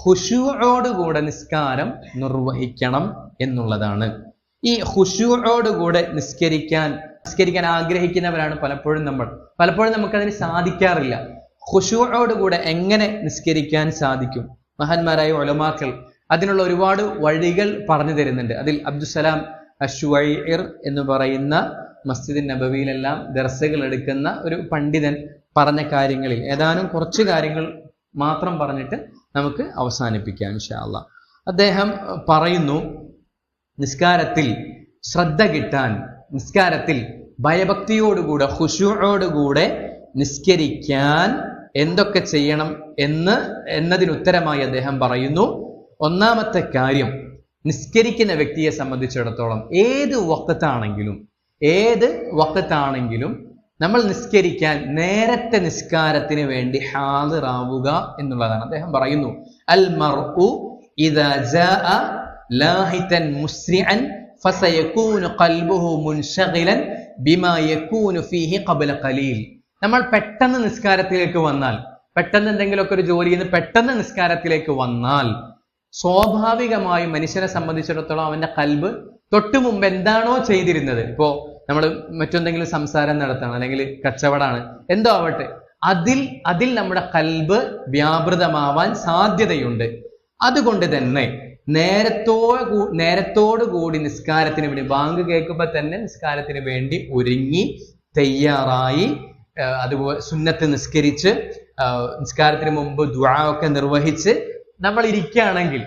ഹുഷുവോടുകൂടെ നിസ്കാരം നിർവഹിക്കണം എന്നുള്ളതാണ്. ഈ ഹുഷുവോടുകൂടെ നിസ്കരിക്കാൻ നിസ്കരിക്കാൻ ആഗ്രഹിക്കുന്നവരാണ് പലപ്പോഴും നമ്മൾ. പലപ്പോഴും നമുക്കതിന് സാധിക്കാറില്ല. ഹുഷുവോടുകൂടെ എങ്ങനെ നിസ്കരിക്കാൻ സാധിക്കും? മഹാന്മാരായ ഒലമാക്കൾ അതിനുള്ള ഒരുപാട് വഴികൾ പറഞ്ഞു തരുന്നുണ്ട്. അതിൽ അബ്ദുസലാം അഷുവൈർ എന്ന് പറയുന്ന മസ്ജിദ് നബവിയിലെല്ലാം ദർസകൾ എടുക്കുന്ന ഒരു പണ്ഡിതൻ പറഞ്ഞ കാര്യങ്ങളിൽ ഏതാനും കുറച്ച് കാര്യങ്ങൾ മാത്രം പറഞ്ഞിട്ട് നമുക്ക് അവസാനിപ്പിക്കാം ഇൻഷാല്ല അദ്ദേഹം പറയുന്നു നിസ്കാരത്തിൽ ശ്രദ്ധ കിട്ടാൻ നിസ്കാരത്തിൽ ഭയഭക്തിയോടുകൂടെ ഹുഷുവോടുകൂടെ നിസ്കരിക്കാൻ എന്തൊക്കെ ചെയ്യണം എന്ന് എന്നതിന് ഉത്തരമായി അദ്ദേഹം പറയുന്നു. ഒന്നാമത്തെ കാര്യം നിസ്കരിക്കുന്ന വ്യക്തിയെ സംബന്ധിച്ചിടത്തോളം ഏത് വക്കത്താണെങ്കിലും ഏത് വക്കത്താണെങ്കിലും നമ്മൾ നിസ്കരിക്കാൻ നേരത്തെ നിസ്കാരത്തിന് വേണ്ടി ഹാദിറാവുക എന്നുള്ളതാണ്. അദ്ദേഹം പറയുന്നു അൽ മർഉ ഇദാ ലാഹിതൻ മുസ്രിഅൻ ഫസയകൂനു ഖൽബുഹു ബിമാ യകൂനു ഫീഹി ഖബല ഖലീൽ. നമ്മൾ പെട്ടെന്ന് നിസ്കാരത്തിലേക്ക് വന്നാൽ പെട്ടെന്ന് എന്തെങ്കിലുമൊക്കെ ഒരു ജോലി നിന്ന് പെട്ടെന്ന് നിസ്കാരത്തിലേക്ക് വന്നാൽ സ്വാഭാവികമായും മനുഷ്യനെ സംബന്ധിച്ചിടത്തോളം അവന്റെ കൽബ് തൊട്ടു മുമ്പ് എന്താണോ ചെയ്തിരുന്നത്. ഇപ്പോ നമ്മൾ മറ്റെന്തെങ്കിലും സംസാരം നടത്തണം അല്ലെങ്കിൽ കച്ചവടമാണ് എന്തോ ആവട്ടെ അതിൽ അതിൽ നമ്മുടെ കൽബ് വ്യാപൃതമാവാൻ സാധ്യതയുണ്ട്. അതുകൊണ്ട് തന്നെ നേരത്തോ നേരത്തോടു കൂടി നിസ്കാരത്തിന് വേണ്ടി ബാങ്ക് കേൾക്കുമ്പോൾ തന്നെ നിസ്കാരത്തിന് വേണ്ടി ഒരുങ്ങി തയ്യാറായി അതുപോലെ സുന്നത്ത് നിസ്കരിച്ച് നിസ്കാരത്തിന് മുമ്പ് ദ്വാ ഒക്കെ നിർവഹിച്ച് നമ്മൾ ഇരിക്കുകയാണെങ്കിൽ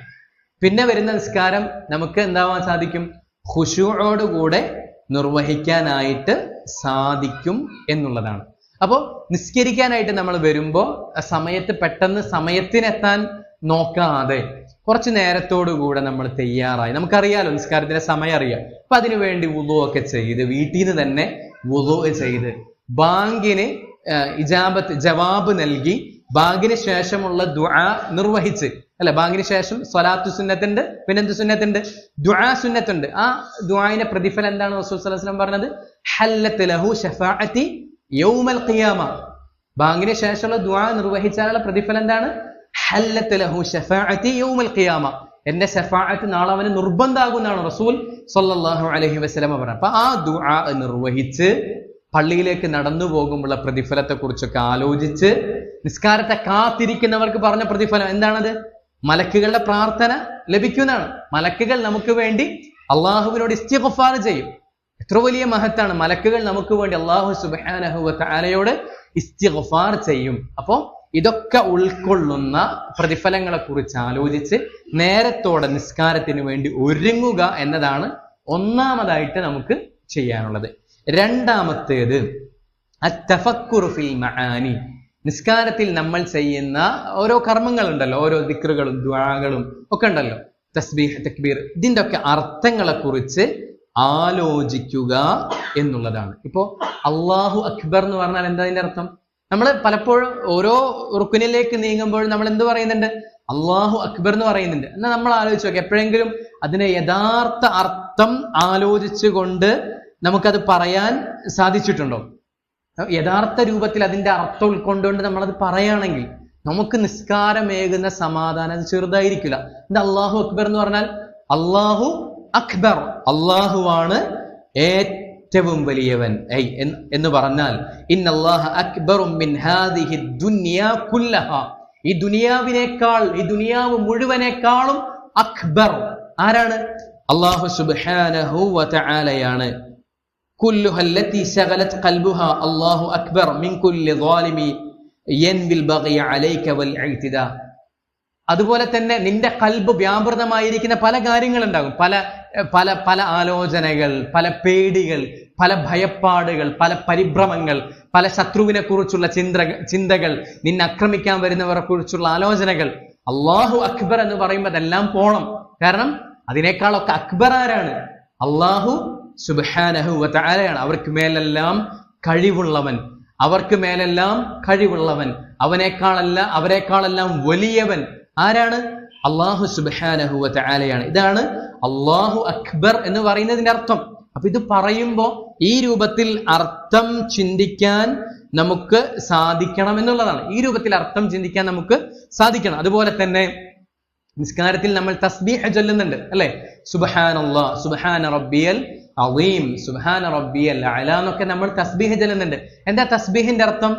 പിന്നെ വരുന്ന നിസ്കാരം നമുക്ക് എന്താവാൻ സാധിക്കും? ഖുശുവോടുകൂടെ നിർവഹിക്കാനായിട്ട് സാധിക്കും എന്നുള്ളതാണ്. അപ്പോൾ നിസ്കരിക്കാനായിട്ട് നമ്മൾ വരുമ്പോൾ സമയത്ത് പെട്ടെന്ന് സമയത്തിനെത്താൻ നോക്കാതെ കുറച്ച് നേരത്തോടുകൂടെ നമ്മൾ തയ്യാറായി. നമുക്കറിയാലോ നിസ്കാരത്തിന്റെ സമയം അറിയാം. അപ്പൊ അതിനുവേണ്ടി വേണ്ടി വുളു ഒക്കെ ചെയ്ത് വീട്ടിൽ നിന്ന് തന്നെ വുളു ചെയ്ത് ബാങ്കിന് ഇജാബത്ത് ജവാബ് നൽകി ബാങ്കിന് ശേഷമുള്ള ദ്വാ നിർവഹിച്ച് അല്ലെ? ബാങ്കിന് ശേഷം സ്വലാത്തു സുന്നത്തുണ്ട്. പിന്നെന്ത് സുന്നത്തുണ്ട്? ദുആ സുന്നത്തുണ്ട്. ആ ദുആയിന്റെ പ്രതിഫലം എന്താണ് റസൂൽ വസല്ലം പറഞ്ഞത്? ഹല്ലത്ത് ലഹു ഷഫാഅത്തി യൗമൽ ഖിയാമ. ബാങ്കിന് ശേഷമുള്ള ദുആ നിർവഹിച്ചാലുള്ള പ്രതിഫലം എന്താണ്? ഹല്ലത്ത് ലഹു ഷഫാഅത്തി യൗമൽ ഖിയാമ. എന്റെ ഷഫാഅത്ത് നാളെ അവന് നിർബന്ധമാകുമെന്നാണ് റസൂൽ സല്ലല്ലാഹു അലൈഹി വസല്ലം പറഞ്ഞത്. അപ്പൊ ആ ദുആ നിർവഹിച്ച് പള്ളിയിലേക്ക് നടന്നു പോകുമ്പോഴുള്ള പ്രതിഫലത്തെ കുറിച്ചൊക്കെ ആലോചിച്ച് നിസ്കാരത്തെ കാത്തിരിക്കുന്നവർക്ക് പറഞ്ഞ പ്രതിഫലം എന്താണത്? മലക്കുകളുടെ പ്രാർത്ഥന ലഭിക്കുന്നതാണ്. മലക്കുകൾ നമുക്ക് വേണ്ടി അള്ളാഹുവിനോട് ഇസ്തിഗഫാർ ചെയ്യും. എത്ര വലിയ മഹത്താണ്. മലക്കുകൾ നമുക്ക് വേണ്ടി അള്ളാഹു സുബാനഹുവ താലയോട് ചെയ്യും. അപ്പോൾ ഇതൊക്കെ ഉൾക്കൊള്ളുന്ന പ്രതിഫലങ്ങളെ കുറിച്ച് ആലോചിച്ച് നേരത്തോടെ നിസ്കാരത്തിന് വേണ്ടി ഒരുങ്ങുക എന്നതാണ് ഒന്നാമതായിട്ട് നമുക്ക് ചെയ്യാനുള്ളത്. രണ്ടാമത്തേത് ഫിൽ മആനി. നിസ്കാരത്തിൽ നമ്മൾ ചെയ്യുന്ന ഓരോ കർമ്മങ്ങളുണ്ടല്ലോ ഓരോ ദിക്റുകളും ദ്വാകളും ഒക്കെ ഉണ്ടല്ലോ. തസ്ബീഹ് തക്ബീർ ഇതിന്റെ ഒക്കെ അർത്ഥങ്ങളെ കുറിച്ച് ആലോചിക്കുക എന്നുള്ളതാണ്. ഇപ്പോ അള്ളാഹു അക്ബർ എന്ന് പറഞ്ഞാൽ എന്താ അതിന്റെ അർത്ഥം? നമ്മൾ പലപ്പോഴും ഓരോ റുക്കുനിലേക്ക് നീങ്ങുമ്പോൾ നമ്മൾ എന്ത് പറയുന്നുണ്ട്? അള്ളാഹു അക്ബർ എന്ന് പറയുന്നുണ്ട്. എന്നാൽ നമ്മൾ ആലോചിച്ച് നോക്കാം എപ്പോഴെങ്കിലും അതിന്റെ യഥാർത്ഥ അർത്ഥം ആലോചിച്ചുകൊണ്ട് നമുക്കത് പറയാൻ സാധിച്ചിട്ടുണ്ടോ? യഥാർത്ഥ രൂപത്തിൽ അതിന്റെ അർത്ഥം ഉൾക്കൊണ്ടുകൊണ്ട് നമ്മളത് പറയുകയാണെങ്കിൽ നമുക്ക് നിസ്കാരമേകുന്ന സമാധാനം അത് ചെറുതായിരിക്കില്ല. എന്താ അള്ളാഹു അക്ബർ എന്ന് പറഞ്ഞാൽ അള്ളാഹു അക്ബർ. അള്ളാഹുവാണ് ഏറ്റവും വലിയവൻ. എന്ന് പറഞ്ഞാൽ ഈ ദുനിയാവിനേക്കാൾ ഈ ദുനിയാവ് മുഴുവനേക്കാളും അക്ബർ. ആരാണ്? അള്ളാഹു സുബ്ഹാനഹു വ തആലയാണ്. كلها التي شغلت قلبها الله أكبر من كل ظالم ينوي البغي عليك والاعتداء അതുപോലെ തന്നെ നിന്റെ കൽബ് വ്യാപൃതമായിരിക്കുന്ന പല കാര്യങ്ങളുണ്ടാകും പല പല പല ആലോചനകൾ പല പേടികൾ പല ഭയപ്പാടുകൾ പല പരിഭ്രമങ്ങൾ പല ശത്രുവിനെ കുറിച്ചുള്ള ചിന്ത ചിന്തകൾ നിന്നെ ആക്രമിക്കാൻ വരുന്നവരെ കുറിച്ചുള്ള ആലോചനകൾ അള്ളാഹു അക്ബർ എന്ന് പറയുമ്പോൾ അതെല്ലാം പോണം കാരണം അതിനേക്കാളൊക്കെ അക്ബർ ആരാണ് അള്ളാഹു സുബാനഹു വതആലയാണ്. അവർക്ക് മേലെല്ലാം കഴിവുള്ളവൻ. അവർക്ക് മേലെല്ലാം കഴിവുള്ളവൻ. അവനേക്കാളല്ല അവരെക്കാളെല്ലാം വലിയവൻ. ആരാണ്? അള്ളാഹു സുബാനഹു വതആലയാണ്. ഇതാണ് അള്ളാഹു അക്ബർ എന്ന് പറയുന്നതിന്റെ അർത്ഥം. അപ്പൊ ഇത് പറയുമ്പോൾ ഈ രൂപത്തിൽ അർത്ഥം ചിന്തിക്കാൻ നമുക്ക് സാധിക്കണം എന്നുള്ളതാണ്. ഈ രൂപത്തിൽ അർത്ഥം ചിന്തിക്കാൻ നമുക്ക് സാധിക്കണം. അതുപോലെ തന്നെ നിസ്കാരത്തിൽ നമ്മൾ തസ്ബീഹ ചൊല്ലുന്നുണ്ട് അല്ലെ? സുബഹാൻ അള്ളാഹ് സുബഹാൻ റബ്ബിയൽ അളീം സുബഹാന റബ്ബിയൽ അല എന്നൊക്കെ നമ്മൾ തസ്ബീഹ് ചെല്ലുന്നുണ്ട്. എന്താ തസ്ബീഹിന്റെ അർത്ഥം?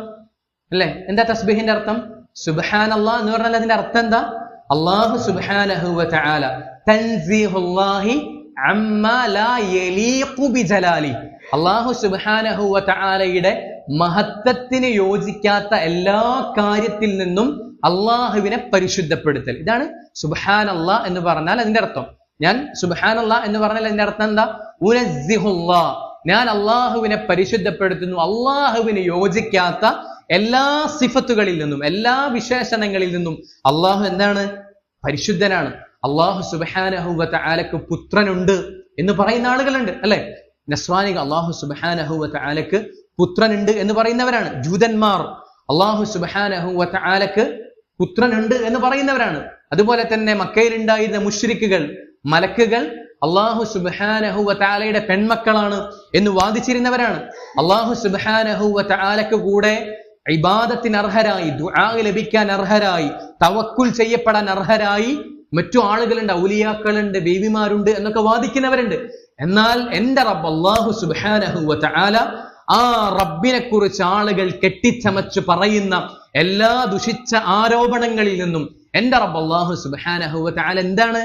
അല്ലേ? എന്താ തസ്ബീഹിന്റെ അർത്ഥം? സുബാൻ അള്ളാഹ് എന്ന് പറഞ്ഞാൽ അതിന്റെ അർത്ഥം എന്താ? അള്ളാഹു തആല തൻസീഹുല്ലാഹി അള്ളാഹു തആലയുടെ മഹത്വത്തിന് യോജിക്കാത്ത എല്ലാ കാര്യത്തിൽ നിന്നും അള്ളാഹുവിനെ പരിശുദ്ധപ്പെടുത്തൽ. ഇതാണ് സുബാൻ അള്ളാഹ് എന്ന് പറഞ്ഞാൽ അതിന്റെ അർത്ഥം. ഞാൻ സുബാനുള്ള എന്ന് പറഞ്ഞാൽ അതിന്റെ അർത്ഥം എന്താ? ഉനസ്സിഹുള്ള ഞാൻ അള്ളാഹുവിനെ പരിശുദ്ധപ്പെടുത്തുന്നു. അള്ളാഹുവിന് യോജിക്കാത്ത എല്ലാ സിഫത്തുകളിൽ നിന്നും എല്ലാ വിശേഷണങ്ങളിൽ നിന്നും അള്ളാഹു എന്താണ്? പരിശുദ്ധനാണ്. അള്ളാഹു സുബഹാനഹുവത്ത ആലക്ക് പുത്രനുണ്ട് എന്ന് പറയുന്ന ആളുകളുണ്ട് അല്ലെ? നസ്വാനിക അള്ളാഹു സുബഹാനഹുവത്ത ആലക്ക് പുത്രനുണ്ട് എന്ന് പറയുന്നവരാണ്. ജൂതന്മാർ അള്ളാഹു സുബഹാനഹുവത്ത ആലക്ക് പുത്രനുണ്ട് എന്ന് പറയുന്നവരാണ്. അതുപോലെ തന്നെ മക്കയിലുണ്ടായിരുന്ന മുഷ്രിക്കുകൾ മലക്കുകൾ അള്ളാഹു സുബാനഹുവ താലയുടെ പെൺമക്കളാണ് എന്ന് വാദിച്ചിരുന്നവരാണ്. അള്ളാഹു സുബാനഹുവ താലക്ക് കൂടെ ഇബാദത്തിന് അർഹരായി ദുആ ലഭിക്കാൻ അർഹരായി തവക്കുൽ ചെയ്യപ്പെടാൻ അർഹരായി മറ്റു ആളുകളുണ്ട് ഔലിയാക്കളുണ്ട് ബേബിമാരുണ്ട് എന്നൊക്കെ വാദിക്കുന്നവരുണ്ട്. എന്നാൽ എന്റെ റബ്ബ് അള്ളാഹു സുബാനഹുവ താല ആ റബ്ബിനെ കുറിച്ച് ആളുകൾ കെട്ടിച്ചമച്ച് പറയുന്ന എല്ലാ ദുഷിച്ച ആരോപണങ്ങളിൽ നിന്നും എന്റെ റബ്ബ് അള്ളാഹു സുബാനഹുവ താല എന്താണ്?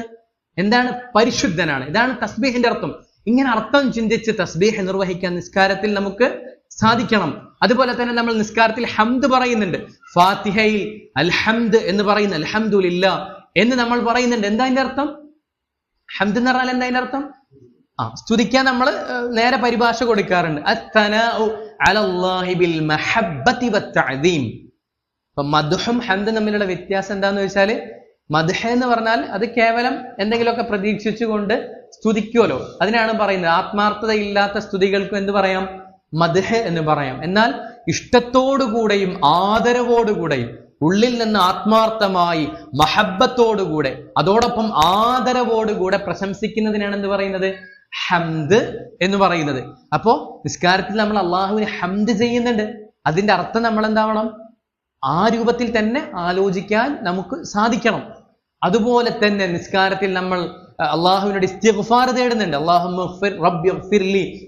എന്താണ് പരിശുദ്ധനാണ്? ഇതാണ് തസ്ബീഹിന്റെ അർത്ഥം. ഇങ്ങനെ അർത്ഥം ചിന്തിച്ച് തസ്ബീഹ് നിർവഹിക്കാൻ നിസ്കാരത്തിൽ നമുക്ക് സാധിക്കണം. അതുപോലെ തന്നെ നമ്മൾ നിസ്കാരത്തിൽ ഹംദ് പറയുന്നുണ്ട്. ഫാത്തിഹയിൽ അൽഹംദ് എന്ന് പറയുന്ന അൽഹംദുലില്ല എന്ന് നമ്മൾ പറയുന്നുണ്ട്. എന്താ അതിന്റെ അർത്ഥം? ഹംദ് എന്ന് പറഞ്ഞാൽ എന്താ അതിന്റെ അർത്ഥം? ആ സ്തുതിക്കാൻ നമ്മൾ നേരെ പരിഭാഷ കൊടുക്കാറുണ്ട്. മധുഹും ഹംദും തമ്മിലുള്ള വ്യത്യാസം എന്താന്ന് വെച്ചാൽ മധുഹ എന്ന് പറഞ്ഞാൽ അത് കേവലം എന്തെങ്കിലുമൊക്കെ പ്രതീക്ഷിച്ചുകൊണ്ട് സ്തുതിക്കുമല്ലോ അതിനാണ് പറയുന്നത്. ആത്മാർത്ഥതയില്ലാത്ത സ്തുതികൾക്കും എന്ത് പറയാം? മദ്ഹ എന്ന് പറയാം. എന്നാൽ ഇഷ്ടത്തോടുകൂടെയും ആദരവോടുകൂടെയും ഉള്ളിൽ നിന്ന് ആത്മാർത്ഥമായി മഹബത്തോടുകൂടെ അതോടൊപ്പം ആദരവോടുകൂടെ പ്രശംസിക്കുന്നതിനാണ് എന്ത് പറയുന്നത്? ഹംദ് എന്ന് പറയുന്നത്. അപ്പോ നിസ്കാരത്തിൽ നമ്മൾ അള്ളാഹുവിനെ ഹംദ് ചെയ്യുന്നുണ്ട്. അതിന്റെ അർത്ഥം നമ്മൾ എന്താവണം ആ രൂപത്തിൽ തന്നെ ആലോചിക്കാൻ നമുക്ക് സാധിക്കണം. അതുപോലെ തന്നെ നിസ്കാരത്തിൽ നമ്മൾ അള്ളാഹുവിനോട് ഇസ്തിഗ്ഫാർ തേടുന്നുണ്ട്. അള്ളാഹു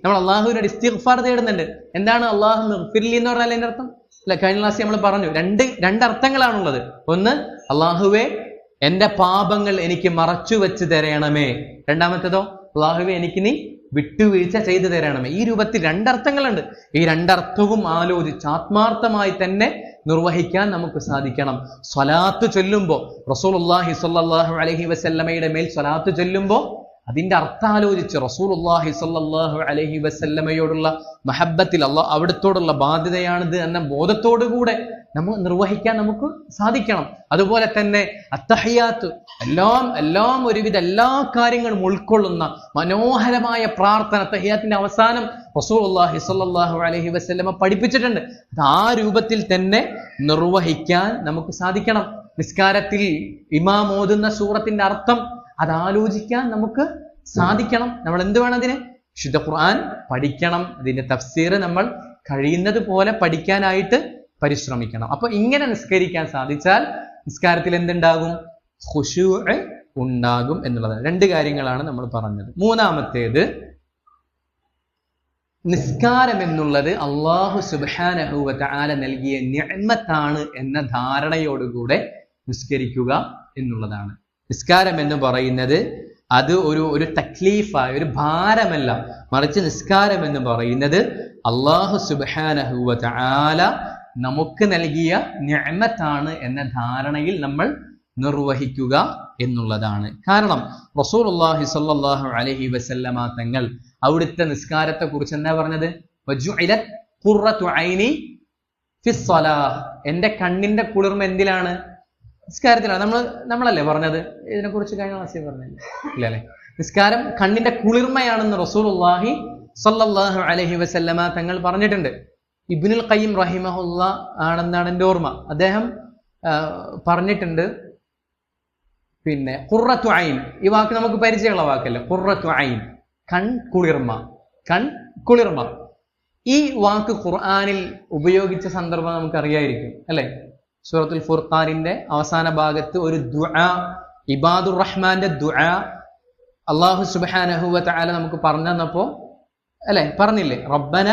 നമ്മൾ അള്ളാഹുവിനോട് ഇസ്തിഗ്ഫാർ തേടുന്നുണ്ട്. എന്താണ് അള്ളാഹു എന്ന് പറഞ്ഞാൽ അതിന്റെ അർത്ഥം? അല്ല കഴിഞ്ഞ ക്ലാസ് നമ്മൾ പറഞ്ഞു രണ്ട് രണ്ടർത്ഥങ്ങളാണുള്ളത് ഒന്ന് അള്ളാഹുവെ എന്റെ പാപങ്ങൾ എനിക്ക് മറച്ചു വെച്ച് തരണമേ. രണ്ടാമത്തേതോ അള്ളാഹുവെ എനിക്ക് നീ വിട്ടുവീഴ്ച ചെയ്തു തരണമേ. ഈ രൂപത്തിൽ രണ്ടർത്ഥങ്ങളുണ്ട് ഈ രണ്ടർത്ഥവും ആലോചിച്ച് ആത്മാർത്ഥമായി തന്നെ നിർവഹിക്കാൻ നമുക്ക് സാധിക്കണം. സ്വലാത്ത് ചൊല്ലുമ്പോൾ റസൂലുള്ളാഹി സ്വല്ലല്ലാഹു അലഹി വസല്ലമയുടെ മേൽ സ്വലാത്ത് ചൊല്ലുമ്പോൾ അതിന്റെ അർത്ഥം ആലോചിച്ച് റസൂലുള്ളാഹി സ്വല്ലല്ലാഹു അലൈഹി വസല്ലമയോടുള്ള മഹബത്തിൽ അള്ളാഹ് അവിടത്തോടുള്ള ബാധ്യതയാണിത് എന്ന ബോധത്തോടുകൂടെ നമ്മൾ നിർവഹിക്കാൻ നമുക്ക് സാധിക്കണം. അതുപോലെ തന്നെ അത്തഹയാത്ത് എല്ലാം എല്ലാം ഒരുവിധ എല്ലാ കാര്യങ്ങളും ഉൾക്കൊള്ളുന്ന മനോഹരമായ പ്രാർത്ഥന അത്തഹയാത്തിന്റെ അവസാനം റസൂലുള്ളാഹി സ്വല്ലല്ലാഹു അലൈഹി വസല്ലമ പഠിപ്പിച്ചിട്ടുണ്ട്. അത് ആ രൂപത്തിൽ തന്നെ നിർവഹിക്കാൻ നമുക്ക് സാധിക്കണം. നിസ്കാരത്തിൽ ഇമാം ഓതുന്ന സൂറത്തിന്റെ അർത്ഥം അത് ആലോചിക്കാൻ നമുക്ക് സാധിക്കണം. നമ്മൾ എന്ത് വേണം അതിന്? ശുദ്ധ ഖുർആൻ പഠിക്കണം. അതിന്റെ തഫ്സീർ നമ്മൾ കഴിയുന്നത് പോലെ പഠിക്കാനായിട്ട് പരിശ്രമിക്കണം. അപ്പൊ ഇങ്ങനെ നിസ്കരിക്കാൻ സാധിച്ചാൽ നിസ്കാരത്തിൽ എന്തുണ്ടാകും? ഹുഷു ഉണ്ടാകും എന്നുള്ളത് രണ്ട് കാര്യങ്ങളാണ് നമ്മൾ പറഞ്ഞത്. മൂന്നാമത്തേത് നിസ്കാരം എന്നുള്ളത് അള്ളാഹു സുബാനഹുവ ആല നൽകിയ ഞമ്മത്താണ് എന്ന ധാരണയോടുകൂടെ നിസ്കരിക്കുക എന്നുള്ളതാണ്. നിസ്കാരം എന്ന് പറയുന്നത് അത് ഒരു ഒരു തക്ലീഫായ ഒരു ഭാരമല്ല. മറിച്ച് നിസ്കാരം എന്ന് പറയുന്നത് അള്ളാഹു സുബാനഹുവ ആല നമുക്ക് നൽകിയ ഞമ്മത്താണ് എന്ന ധാരണയിൽ നമ്മൾ നിർവഹിക്കുക എന്നുള്ളതാണ്. കാരണം റസൂലുള്ളാഹി സ്വല്ലല്ലാഹു അലഹി വസല്ലമ തങ്ങൾ അവിടുത്തെ നിസ്കാരത്തെ കുറിച്ച് എന്താ പറഞ്ഞത് എന്റെ കണ്ണിന്റെ കുളിർമ എന്തിലാണ്? നിസ്കാരത്തിലാണ്. നമ്മൾ നമ്മളല്ലേ പറഞ്ഞത്? ഇതിനെക്കുറിച്ച് കഴിഞ്ഞ ക്ലാസ്സിൽ പറഞ്ഞില്ല? ഇല്ല അല്ലേ നിസ്കാരം കണ്ണിന്റെ കുളിർമയാണെന്ന് റസൂലുള്ളാഹി സല്ലാഹു അലഹി വസല്ലമ തങ്ങൾ പറഞ്ഞിട്ടുണ്ട്. ഇബ്നുൽ ഖയ്യിം റഹിമഹുല്ല ആണെന്നാണ് എന്റെ ഓർമ്മ. അദ്ദേഹം പറഞ്ഞിട്ടുണ്ട്. പിന്നെ കുറത്തു ഐൻ. ഈ വാക്ക് നമുക്ക് പരിചയമുള്ള വാക്കല്ലേ? കുറത്തു ഐൻ. കൺ കുളിർമ. കൺ കുളിർമ. ഈ വാക്ക് ഖുർആാനിൽ ഉപയോഗിച്ച സന്ദർഭം നമുക്കറിയായിരിക്കും അല്ലെ? സൂറത്തുൽ ഫുർഖാനിന്റെ അവസാന ഭാഗത്ത് ഒരു ദുആ ഇബാദുർ റഹ്മാന്റെ ദുആ അള്ളാഹു സുബ്ഹാനഹു വ തആല നമുക്ക് പറഞ്ഞു തന്നപ്പോ അല്ലെ? പറഞ്ഞില്ലേ? റബ്ബന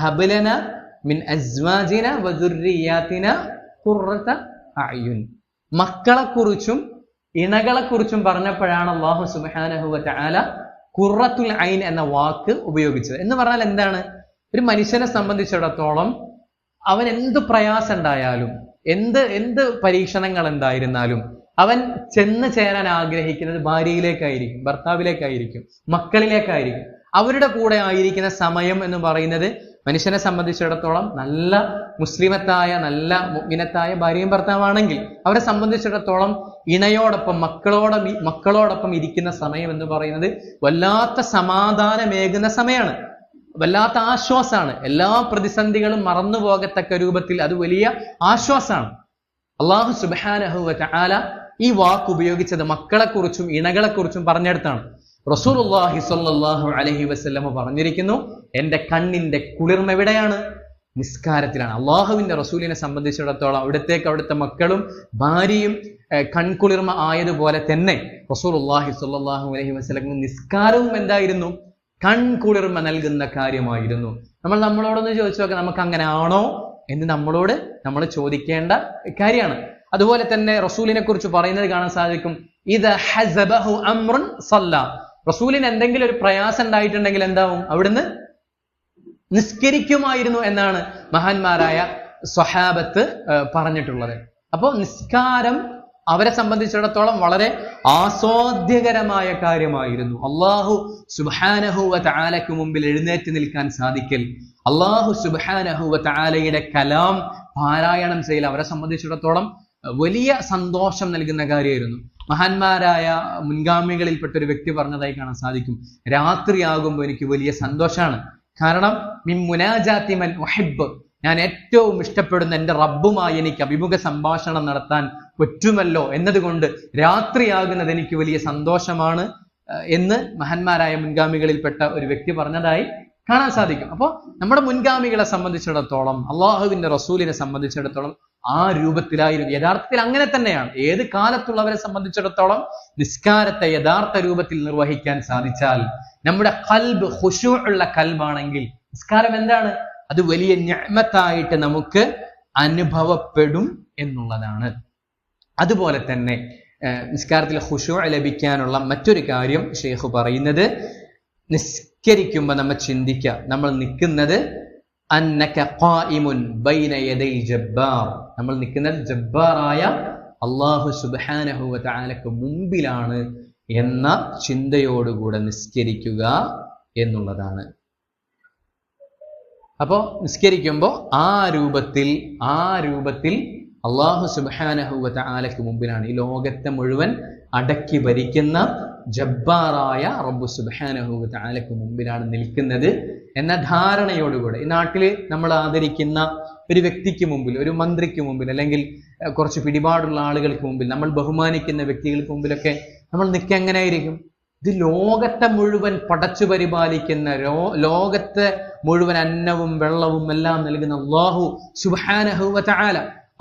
ഹബലന മിൻ അസ്വാജിന വദുർരിയാതിന കുറത്ത അയ്യുൻ. മക്കളെക്കുറിച്ചും ഇണകളെക്കുറിച്ചും പറഞ്ഞപ്പോഴാണ് അള്ളാഹു സുബ്ഹാനഹു ആല കുറത്തുൽ ഐൻ എന്ന വാക്ക് ഉപയോഗിച്ചത്. എന്ന് പറഞ്ഞാൽ എന്താണ്? ഒരു മനുഷ്യനെ സംബന്ധിച്ചിടത്തോളം അവൻ എന്ത് പ്രയാസം ഉണ്ടായാലും എന്ത് എന്ത് പരീക്ഷണങ്ങൾ എന്തായിരുന്നാലും അവൻ ചെന്ന് ചേരാൻ ആഗ്രഹിക്കുന്നത് ഭാര്യയിലേക്കായിരിക്കും ഭർത്താവിലേക്കായിരിക്കും മക്കളിലേക്കായിരിക്കും. അവരുടെ കൂടെ ആയിരിക്കുന്ന സമയം എന്ന് പറയുന്നത് മനുഷ്യനെ സംബന്ധിച്ചിടത്തോളം നല്ല മുസ്ലിമത്തായ നല്ല മുഗ്നത്തായ ഭാര്യയും ഭർത്താവാണെങ്കിൽ അവരെ സംബന്ധിച്ചിടത്തോളം ഇണയോടൊപ്പം മക്കളോടൊപ്പം മക്കളോടൊപ്പം ഇരിക്കുന്ന സമയം എന്ന് പറയുന്നത് വല്ലാത്ത സമാധാനമേകുന്ന സമയമാണ് വല്ലാത്ത ആശ്വാസമാണ് എല്ലാ പ്രതിസന്ധികളും മറന്നു പോകത്തക്ക രൂപത്തിൽ അത് വലിയ ആശ്വാസമാണ് അള്ളാഹു സുബാന ഈ വാക്ക് ഉപയോഗിച്ചത് മക്കളെക്കുറിച്ചും ഇണകളെക്കുറിച്ചും പറഞ്ഞെടുത്താണ്. റസൂലുള്ളാഹി സ്വല്ലല്ലാഹു അലൈഹി വസല്ലമ പറഞ്ഞിരിക്കുന്നു എന്റെ കണ്ണിന്റെ കുളിർമ എവിടെയാണ്? നിസ്കാരത്തിലാണ്. അള്ളാഹുവിന്റെ റസൂലിനെ സംബന്ധിച്ചിടത്തോളം അവിടത്തേക്ക് അവിടുത്തെ മക്കളും ഭാര്യയും കൺകുളിർമ ആയതുപോലെ തന്നെ റസൂലുള്ളാഹി സ്വല്ലല്ലാഹു അലൈഹി വസല്ലം നിസ്കാരവും എന്തായിരുന്നു? കൺകുളിർമ നൽകുന്ന കാര്യമായിരുന്നു. നമ്മൾ നമ്മളോടൊന്ന് ചോദിച്ചു നോക്കാം നമുക്ക് അങ്ങനെ ആണോ? എന്ന് നമ്മളോട് നമ്മൾ ചോദിക്കേണ്ട കാര്യമാണ്. അതുപോലെ തന്നെ റസൂലിനെ കുറിച്ച് പറയുന്നത് കാണാൻ സാധിക്കും ഇത് ഹസബഹു അമ്രുൻ സല്ല. റസൂലിന് എന്തെങ്കിലും ഒരു പ്രയാസം ഉണ്ടായിട്ടുണ്ടെങ്കിൽ എന്താവും? അവിടുന്ന് നിസ്കരിക്കുമായിരുന്നു എന്നാണ് മഹാന്മാരായ സ്വഹാബത്ത് പറഞ്ഞിട്ടുള്ളത്. അപ്പോൾ നിസ്കാരം അവരെ സംബന്ധിച്ചിടത്തോളം വളരെ ആസ്വാദ്യകരമായ കാര്യമായിരുന്നു. അള്ളാഹു സുബാനഹുവ താലയ്ക്ക് മുമ്പിൽ എഴുന്നേറ്റ് നിൽക്കാൻ സാധിക്കൽ. അള്ളാഹു സുബാനഹുവ താലയുടെ കലാം പാരായണം ചെയ്യൽ അവരെ സംബന്ധിച്ചിടത്തോളം വലിയ സന്തോഷം നൽകുന്ന കാര്യമായിരുന്നു. മഹാന്മാരായ മുൻഗാമികളിൽപ്പെട്ട ഒരു വ്യക്തി പറഞ്ഞതായി കാണാൻ സാധിക്കും. രാത്രിയാകുമ്പോൾ എനിക്ക് വലിയ സന്തോഷമാണ് കാരണം മിൻ മുനാജാത്തിമൻ വഹിബ് ഞാൻ ഏറ്റവും ഇഷ്ടപ്പെടുന്ന എന്റെ റബ്ബുമായി എനിക്ക് അഭിമുഖ സംഭാഷണം നടത്താൻ പറ്റുമല്ലോ എന്നതുകൊണ്ട് രാത്രിയാകുന്നത് എനിക്ക് വലിയ സന്തോഷമാണ് എന്ന് മഹാന്മാരായ മുൻഗാമികളിൽപ്പെട്ട ഒരു വ്യക്തി പറഞ്ഞതായി കാണാൻ സാധിക്കും. അപ്പോൾ നമ്മുടെ മുൻഗാമികളെ സംബന്ധിച്ചിടത്തോളം അള്ളാഹുവിന്റെ റസൂലിനെ സംബന്ധിച്ചിടത്തോളം ആ രൂപത്തിലായിരുന്നു. യഥാർത്ഥത്തിൽ അങ്ങനെ തന്നെയാണ്. ഏത് കാലത്തുള്ളവരെ സംബന്ധിച്ചിടത്തോളം നിസ്കാരത്തെ യഥാർത്ഥ രൂപത്തിൽ നിർവഹിക്കാൻ സാധിച്ചാൽ നമ്മുടെ കൽബ് ഹുഷു ഉള്ള കൽബാണെങ്കിൽ നിസ്കാരം എന്താണ്? അത് വലിയ ഞമത്തായിട്ട് നമുക്ക് അനുഭവപ്പെടും എന്നുള്ളതാണ്. അതുപോലെ തന്നെ നിസ്കാരത്തിൽ ഹുഷു ലഭിക്കാനുള്ള മറ്റൊരു കാര്യം ഷെയ്ഖ് പറയുന്നത് നിസ്കരിക്കുമ്പോൾ നമ്മൾ ചിന്തിക്കുക നമ്മൾ നിൽക്കുന്നത് നമ്മൾ നിൽക്കുന്നത് ജബ്ബാറായ അള്ളാഹു സുബ്ഹാനഹു വ മുമ്പിലാണ് എന്ന ചിന്തയോടുകൂടെ നിസ്കരിക്കുക എന്നുള്ളതാണ്. അപ്പോൾ നിസ്കരിക്കുമ്പോൾ ആ രൂപത്തിൽ ആ രൂപത്തിൽ അള്ളാഹു സുബ്ഹാനഹു വ തആലക്ക് മുമ്പിലാണ് ഈ ലോകത്തെ മുഴുവൻ അടക്കി ഭരിക്കുന്ന ജബ്ബാറായ റബ്ബു തആലക്ക് മുമ്പിലാണ് നിൽക്കുന്നത് എന്ന ധാരണയോടുകൂടെ. ഈ നാട്ടിൽ നമ്മൾ ആദരിക്കുന്ന ഒരു വ്യക്തിക്ക് മുമ്പിൽ ഒരു മന്ത്രിക്ക് മുമ്പിൽ അല്ലെങ്കിൽ കുറച്ച് പിടിപാടുള്ള ആളുകൾക്ക് മുമ്പിൽ നമ്മൾ ബഹുമാനിക്കുന്ന വ്യക്തികൾക്ക് മുമ്പിലൊക്കെ നമ്മൾ നിൽക്കുക എങ്ങനെയായിരിക്കും? ഇത് ലോകത്തെ മുഴുവൻ പടച്ചു പരിപാലിക്കുന്ന ലോകത്തെ മുഴുവൻ അന്നവും വെള്ളവും എല്ലാം നൽകുന്ന അള്ളാഹു തആല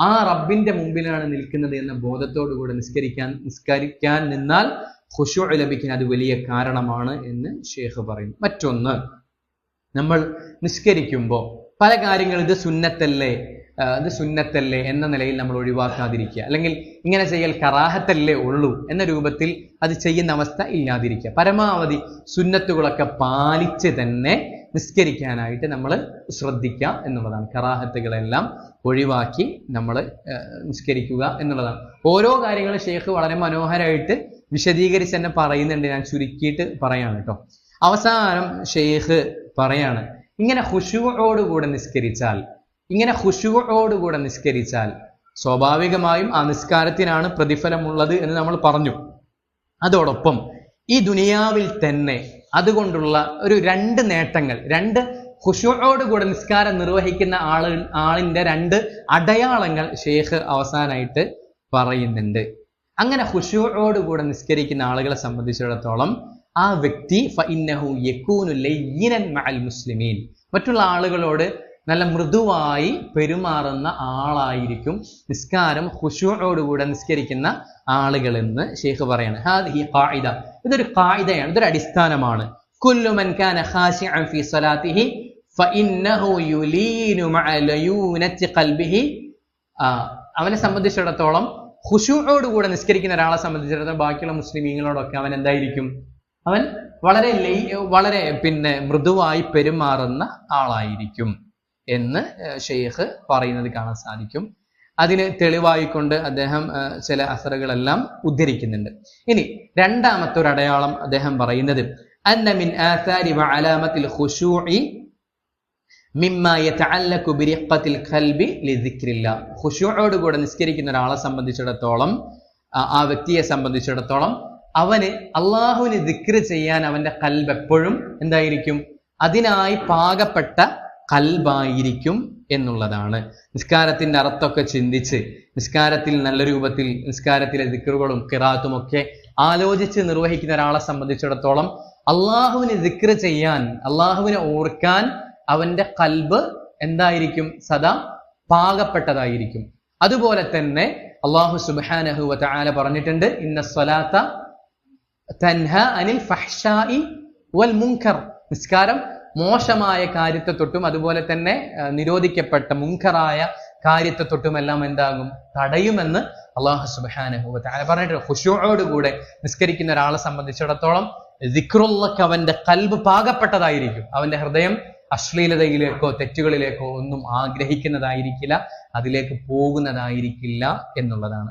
ആ റബ്ബിന്റെ മുമ്പിലാണ് നിൽക്കുന്നത് എന്ന ബോധത്തോടു കൂടെ നിസ്കരിക്കാൻ നിസ്കരിക്കാൻ നിന്നാൽ ഖുശൂ ലഭിക്കാൻ അത് വലിയ കാരണമാണ് എന്ന് ഷേഖ് പറയുന്നു. മറ്റൊന്ന് നമ്മൾ നിസ്കരിക്കുമ്പോൾ പല കാര്യങ്ങൾ ഇത് സുന്നത്തല്ലേ ഇത് സുന്നത്തല്ലേ എന്ന നിലയിൽ നമ്മൾ ഒഴിവാക്കാതിരിക്കുക. അല്ലെങ്കിൽ ഇങ്ങനെ ചെയ്യൽ കറാഹത്തല്ലേ ഉള്ളൂ എന്ന രൂപത്തിൽ അത് ചെയ്യുന്ന അവസ്ഥ ഇല്ലാതിരിക്കുക. പരമാവധി സുന്നത്തുകളൊക്കെ പാലിച്ച് തന്നെ നിസ്കരിക്കാനായിട്ട് നമ്മൾ ശ്രദ്ധിക്കുക എന്നുള്ളതാണ്. കറാഹത്തുകളെല്ലാം ഒഴിവാക്കി നമ്മൾ നിസ്കരിക്കുക എന്നുള്ളതാണ്. ഓരോ കാര്യങ്ങളും ഷെയ്ഖ് വളരെ മനോഹരമായിട്ട് വിശദീകരിച്ച് തന്നെ പറയുന്നുണ്ട്. ഞാൻ ചുരുക്കിയിട്ട് പറയാണ് കേട്ടോ അവസാനം ഷെയ്ഖ് പറയാണ് ഇങ്ങനെ ഹുഷുവോടുകൂടെ നിസ്കരിച്ചാൽ ഇങ്ങനെ ഹുഷുവോടുകൂടെ നിസ്കരിച്ചാൽ സ്വാഭാവികമായും ആ നിസ്കാരത്തിനാണ് പ്രതിഫലമുള്ളത് എന്ന് നമ്മൾ പറഞ്ഞു. അതോടൊപ്പം ഈ ദുനിയാവിൽ തന്നെ അതുകൊണ്ടുള്ള ഒരു രണ്ട് നേട്ടങ്ങൾ. രണ്ട് ഹുഷുവോടുകൂടെ നിസ്കാരം നിർവഹിക്കുന്ന ആൾ ആളിന്റെ രണ്ട് അടയാളങ്ങൾ ഷെയ്ഖ് അവസാനായിട്ട് പറയുന്നുണ്ട്. അങ്ങനെ ഹുഷുവോടുകൂടെ നിസ്കരിക്കുന്ന ആളുകളെ സംബന്ധിച്ചിടത്തോളം ആ വ്യക്തി ഫഇന്നഹു മഅൽ മുസ്ലിമീൻ. മറ്റുള്ള ആളുകളോട് നല്ല മൃദുവായി പെരുമാറുന്ന ആളായിരിക്കും നിസ്കാരം ഹുഷുവോടുകൂടെ നിസ്കരിക്കുന്ന ആളുകളെന്ന് ഷെയ്ഖ് പറയാണ്. ഹാദിഹി ഖായിദ ഇതൊരു കായിതയാണ് ഇതൊരു അടിസ്ഥാനമാണ്. കാന യുലീനു അവനെ സംബന്ധിച്ചിടത്തോളം ഹുഷുവോടുകൂടെ നിസ്കരിക്കുന്ന ഒരാളെ സംബന്ധിച്ചിടത്തോളം ബാക്കിയുള്ള മുസ്ലിമീങ്ങളോടൊക്കെ അവൻ എന്തായിരിക്കും? അവൻ വളരെ വളരെ പിന്നെ മൃദുവായി പെരുമാറുന്ന ആളായിരിക്കും എന്ന് ഷെയ്ഖ് പറയുന്നത് കാണാൻ സാധിക്കും. അതിന് തെളിവായിക്കൊണ്ട് അദ്ദേഹം ചില അസറുകളെല്ലാം ഉദ്ധരിക്കുന്നുണ്ട്. ഇനി രണ്ടാമത്തെ ഒരു അടയാളം അദ്ദേഹം പറയുന്നത് അന്ന മിൻ ആഥാരി വഅലാമത്തിൽ ഖുശൂഇ കൂടെ നിസ്കരിക്കുന്ന ഒരാളെ സംബന്ധിച്ചിടത്തോളം ആ- ആ വ്യക്തിയെ സംബന്ധിച്ചിടത്തോളം അവന് അള്ളാഹുവിന് ദിക്ർ ചെയ്യാൻ അവന്റെ കൽബ് എപ്പോഴും എന്തായിരിക്കും? അതിനായി പാകപ്പെട്ട കൽബായിരിക്കും എന്നുള്ളതാണ്. നിസ്കാരത്തിന്റെ അർത്ഥമൊക്കെ ചിന്തിച്ച് നിസ്കാരത്തിൽ നല്ല രൂപത്തിൽ നിസ്കാരത്തിലെ ദിക്റുകളും കിറാത്തും ഒക്കെ ആലോചിച്ച് നിർവഹിക്കുന്ന ഒരാളെ സംബന്ധിച്ചിടത്തോളം അള്ളാഹുവിനെ ദിക്ർ ചെയ്യാൻ അള്ളാഹുവിനെ ഓർക്കാൻ അവന്റെ കൽബ് എന്തായിരിക്കും? സദാ പാകപ്പെട്ടതായിരിക്കും. അതുപോലെ തന്നെ അള്ളാഹു സുബ്ഹാനഹു ആല പറഞ്ഞിട്ടുണ്ട് ഇന്ന സ്വലാത്ത തൻഹ അനിൽ ഫഹ്ഷായി വൽ മുൻകർ. നിസ്കാരം മോശമായ കാര്യത്തെ തൊട്ടും അതുപോലെ തന്നെ നിരോധിക്കപ്പെട്ട മുൻകറായ കാര്യത്തെ തൊട്ടും എല്ലാം എന്താകും? തടയുമെന്ന് അള്ളാഹു പറഞ്ഞിട്ടുണ്ട്. ഖുശൂഅോട് കൂടെ നിസ്കരിക്കുന്ന ഒരാളെ സംബന്ധിച്ചിടത്തോളം ദിക്റുള്ളക്ക് അവന്റെ കൽബ് പാകപ്പെട്ടതായിരിക്കും. അവന്റെ ഹൃദയം അശ്ലീലതയിലേക്കോ തെറ്റുകളിലേക്കോ ഒന്നും ആഗ്രഹിക്കുന്നതായിരിക്കില്ല അതിലേക്ക് പോകുന്നതായിരിക്കില്ല എന്നുള്ളതാണ്.